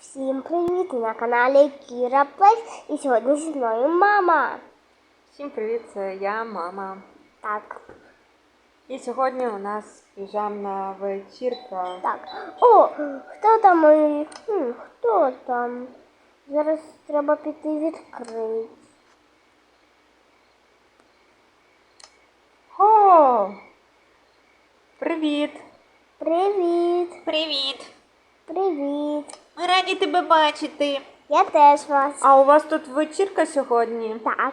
Всім привіт! На каналі Кіра Плейс. І сьогодні зі мною мама. Всім привіт, це я, мама. Так, І сьогодні у нас піжамна вечірка. так. О, хто там? Хм, хто там? Зараз треба піти відкрити. О! Привіт! Привіт! Привіт! Привіт! Ми раді тебе бачити. Я теж вас. А у вас тут вечірка сьогодні? Так,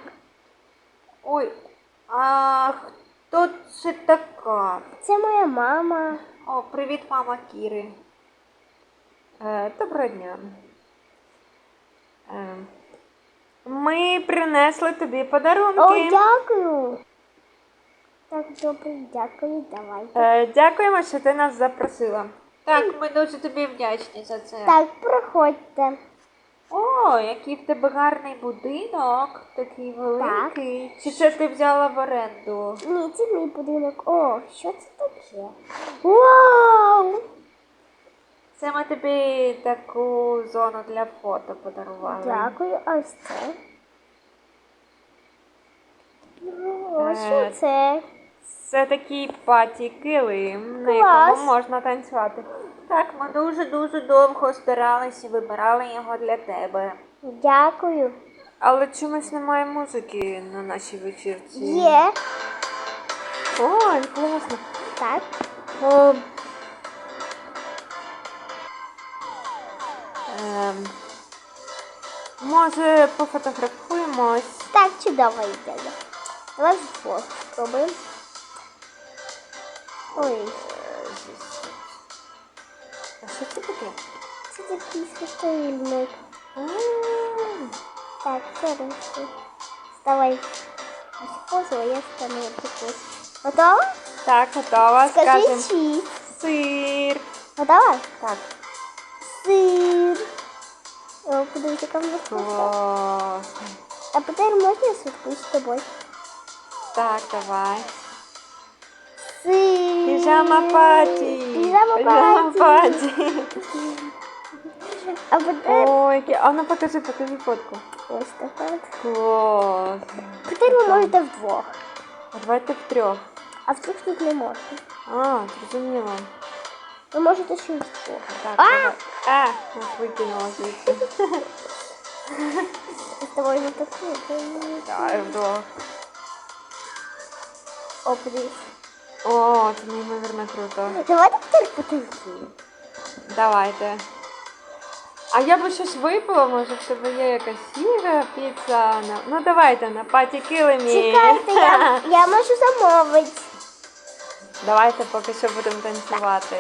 Ой, а хто це така? це моя мама. О, привіт, мама Кіри. Е, доброго дня. Е, ми принесли тобі подарунки. О, дякую. Так, добре, дякую, давай. Е, дякуємо, що ти нас запросила. Так, ми дуже тобі вдячні за це. Так, проходьте. О, який в тебе гарний будинок, такий великий. Чи це ти взяла в оренду? Ні, це мій будинок. О, що це таке? Вау! Це ми тобі таку зону для фото подарували. Дякую, а ось це. О, Е, що це? Це такий паті килим, на якому можна танцювати. Так, ми дуже-дуже довго старалися і вибирали його для тебе. Дякую. Але чомусь немає музики на нашій вечірці. Є. Ой, класно. Так. О, ем, може, пофотографуємось? Так, чудова ідея. Давай вдвох спробуємо. Ой, А що це таке? це такий світильник. Так, зараз. Вставай. Ось позу, а я стану такой. Готова? Так, готова. Скажи Скажем чиз. сир. Готова? Так. Сир. О, подивіться, яка в нас краса. Клас. А тепер можна я з тобою? Так, давай. Сир. Піжама паті. Піжама Піжама паті. А тепер Ой, а ну покажи, покажи фотку. ось така. Клас. Тепер ви можете вдвох. А давайте втрьох. А в вдвох тут не можна. А, зрозуміло. Ви можете ще вдвох. Так, А! А, нас викинуло звідси. З тобою не таку. Давай вдвох. О, подивись. О, це неймовірно круто. Давайте тепер потанцюємо. Давайте. А я би щось випила, може в тебе є якась їжа, піца. на- Ну давайте на паті килимі. Чекайте, я, я можу замовити. Давайте поки що будемо танцювати.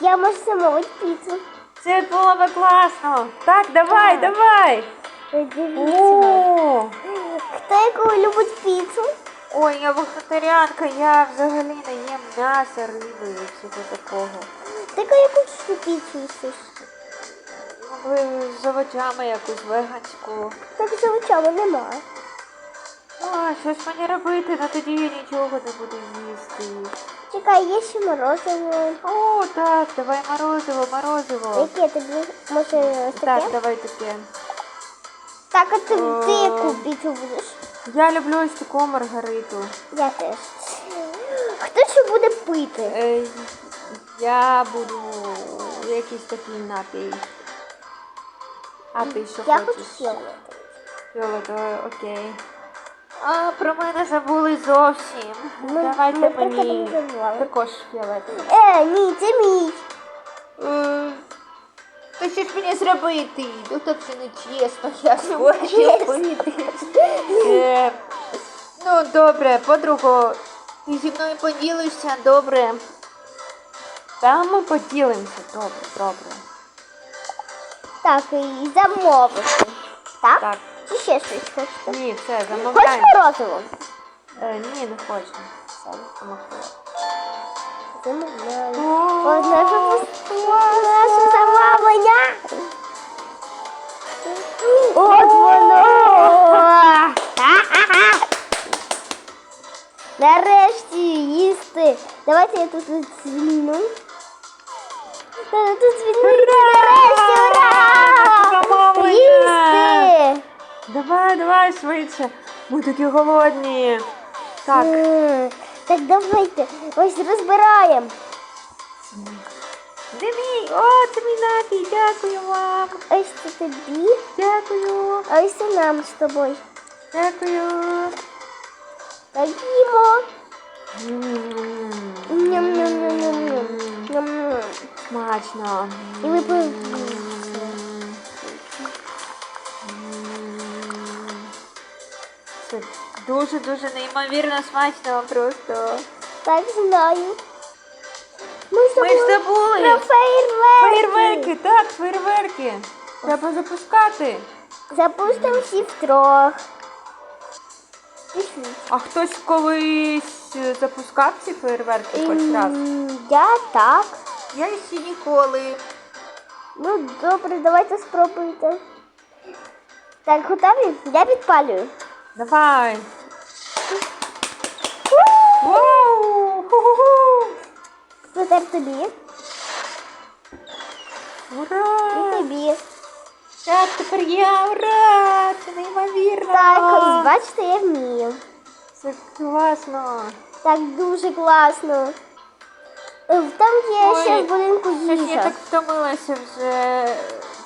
Я можу замовити піцу. Це було би класно. Так, давай, Так. давай. Ви Дивіться. О, Хто яку любить піцу? Ой, я вегетаріанка, я взагалі не їм м'ясо, риби і всього такого. Ти яку ж піцу їсиш? Ну, ви з овочами якусь веганську. Так за очами нема. А, щось мені робити, ну тоді я нічого не буду їсти. Чекай, є ще морозиво. О, так, давай морозиво, морозиво. Яке тобі може таке? Так, давай таке. Так, а ти, ти яку піцу будеш? Я люблю ось таку маргариту. Я теж. Хто що буде пити? Е, я буду якийсь такий напій. А ти що Я хочеш? хочу фіолетовий. Фіолетовий, окей. А, про мене забули зовсім. Ми, Давайте ми про тебе мені. не забували. Також фіолетовий. Е, ні, це мій. Е, То що ж мені зробити? Ну так це не чесно, я не хочу пити. Е, Ну, добре, подруго, ти зі мною поділишся, добре. Та ми поділимося. Добре, добре. Так, і замовити. Так? Так, Чи ще щось хочете? ні, все, Хочеш замовляємо. морозиво? Е, ні, не хочу. Все, замовляємо. От воно. Нарешті їсти. Давайте я тут звільню. Та тут звільнити нарешті, ура! Їсти! Давай, давай швидше. Ми такі голодні. Так, Так давайте, ось розбираємо. мій? О, це мій напій. Дякую вам. Ось це тобі, Дякую. а ось це нам з тобою. Дякую. Так їмо. М. Ням-ням-ням-ням-ням. Смачно. І ви дуже-дуже неймовірно смачно просто. Так знаю. Ми ж Ми ж забули забули. про фейерверки. Фейерверки, так, фейерверки. Треба запускати. Запустимо всі втрьох. Пішли. А хтось колись е, запускав ці фейерверки хоч раз? М, Я так. Я ще ніколи. Ну, добре, давайте спробуйте. Так, готові? Я підпалюю. Давай. Тепер тобі. І Ура! тобі. Так, тепер я, ура! Це неймовірно! Так, ось бачите, я вмію. Це класно! Так дуже класно. Е, Там є Ой, ще в будинку Щось я їжа. так втомилася вже.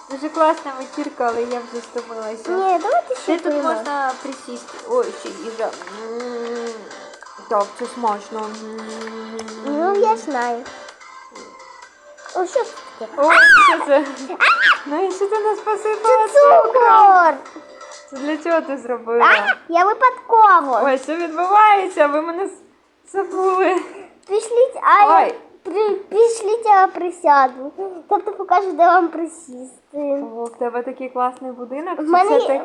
Дуже класна вечірка, але я вже стомилася. Ні, давайте ще Де тут поїмо. можна присісти? Ой, ще їжа. М, Так, це смачно. Ну, я знаю. О, що це? Ой, що це? Ну і що ти нас посипала? Цукор! Це для чого ти зробила? Я випадково. Ой, що відбувається? Ви мене забули. Пішліть, а я Ой. при, пішліть, я присяду. Тобто покажу, де вам присісти. О, в тебе такий класний будинок. В мене це є- ти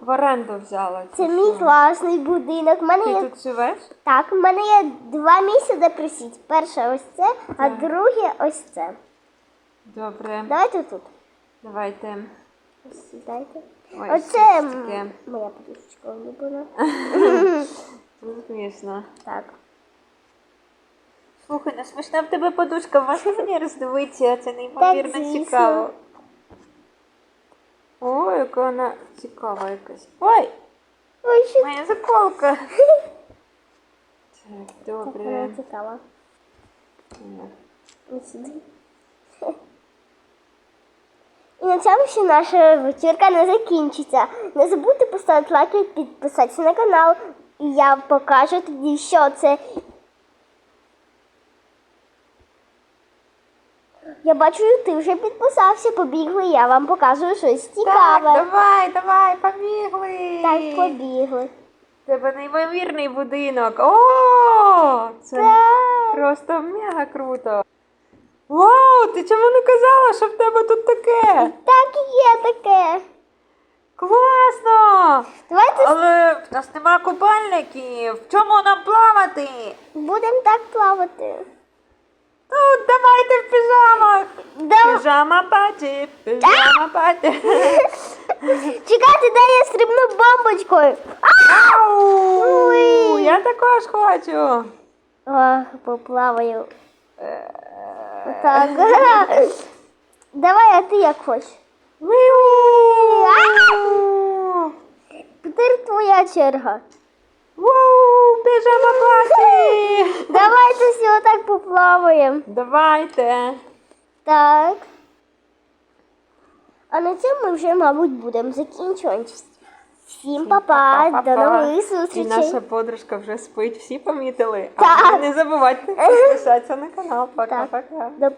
в оренду взяла? Це мій що? класний будинок. В мене Ти є тут живеш? так, в мене є два місця, де присісти. Перше ось це, а Так. друге ось це. Добре. Давайте тут. Давайте. Ось Сідайте. Ой, Оце м, таке? моя подушечка улюблена. Це смішно. Так. Слухай, ну смішна в тебе подушка, можна мені роздивитися, це неймовірно Так, звісно. цікаво. Ой, яка вона цікава якась. Ой, Ой, що моя заколка. Так, так добре. вона цікава. Ось сюди. І на цьому ще наша вечірка не закінчиться. Не забудьте поставити лайк і підписатися на канал. І я покажу тоді, що це. Я бачу, ти вже підписався, побігли, я вам показую щось Так, цікаве. давай, давай, побігли. Так, побігли. Тебе неймовірний будинок. О, це Так. просто мега круто. Вау, ти чому не казала, що в тебе тут таке? Так і є таке. Класно! Давайте Але в нас нема купальників. В чому нам плавати? будемо так плавати. Ну, давайте в піжамах. Да. Піжама паті, піжама паті. Чекайте, дай я стрибну бомбочкою. Ау! Ой. Я також хочу. Ох, поплаваю. Так. Давай, а ти як хочеш. Тепер твоя черга. Піжама паті. Давайте всі отак поплаваємо. Давайте. Так. А на цьому ми вже, мабуть, будемо закінчувати. Всім па-па, до Па-па-па. І наша подружка вже спить, всі помітили. Так. А ви не забувайте підписатися на канал. Пока-пока. До